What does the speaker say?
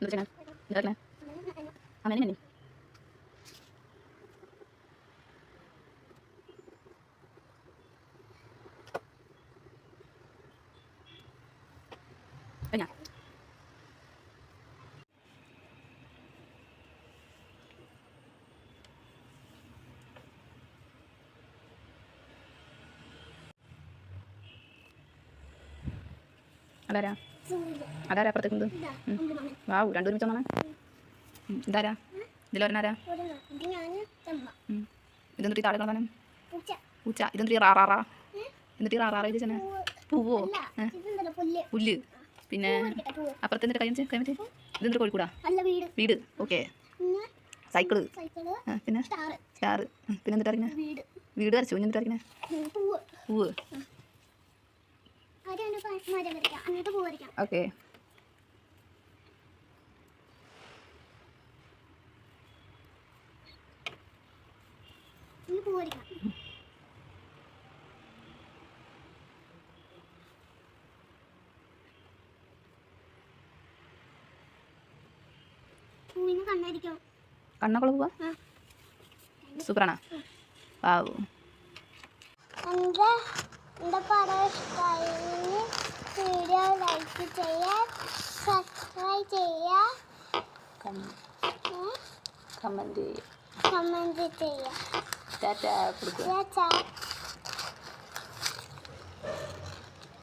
എന്താ ചെയ്യണേ എന്താ വെക്കണേ അമ്മേനെ മതി കഴിഞ്ഞാ അതാരാ അതാരാ അപ്പുറത്തേക്ക് ഉണ്ട് വാവ് രണ്ടു ഒരുമിച്ച് വന്നാണ് ഇതാരാ? ഇതിലൊരനാരാ ഇതെന്നിട്ട് താഴെ പൂച്ച. പൂച്ച. ഇതെന്തിട്ട് റാറാറാ എന്നിട്ട് റാറാറ ഇത് ചെന്നെ പൂവോ? പുല്ല്? പിന്നെ അപ്പുറത്ത് എന്നിട്ട് കൈ കൈ മറ്റേ ഇതെന്തിട്ട് കോഴിക്കൂടാ? വീട്. ഓക്കെ. സൈക്കിൾ. പിന്നെ? സ്റ്റാർ പിന്നെ എന്നിട്ട് അറിഞ്ഞ വീട്. വരച്ചു? എന്നിട്ട് അറിഞ്ഞ പൂവ്. ഓക്കെ. കണ്ണൊക്കെ പോവാ. സൂപ്പറാണോ. വാവ്. എന്റെ എന്റെ പടം വീഡിയോ ലൈക്ക് ചെയ്യാൻ സബ്സ്ക്രൈബ് ചെയ്യാൻ കമന്റ് കമന്റ് ചെയ്യാം. ടാറ്റ കൊടുക്കുക ചാ